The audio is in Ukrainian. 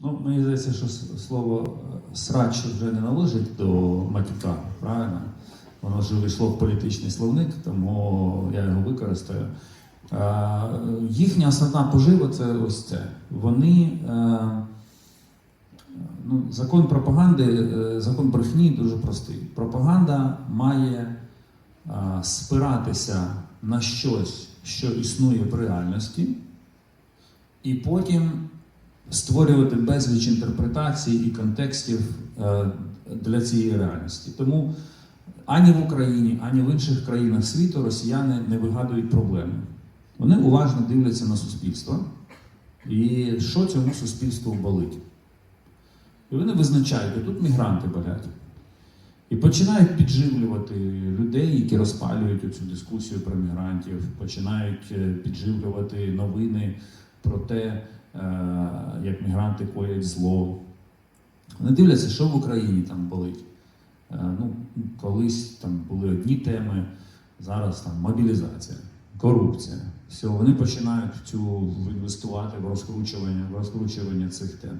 Ну, мені здається, що слово е, срач вже не належить до матюка, правильно? Воно вже вийшло в політичний словник, тому я його використаю. Е, Їхня основна пожива це ось це. Вони. е, Ну, закон пропаганди, закон брехні дуже простий. Пропаганда має е, спиратися на щось, що існує в реальності, і потім створювати безліч інтерпретацій і контекстів е, для цієї реальності. Тому ані в Україні, ані в інших країнах світу росіяни не вигадують проблеми. Вони уважно дивляться на суспільство і що цьому суспільству болить. І вони визначають, тут мігранти болять. І починають підживлювати людей, які розпалюють цю дискусію про мігрантів, починають е, підживлювати новини про те, е, як мігранти коять зло. Вони дивляться, що в Україні там болить. Е, Ну, колись там були одні теми, зараз там мобілізація, корупція. Все, вони починають цю інвестувати в розкручування, в розкручування цих тем.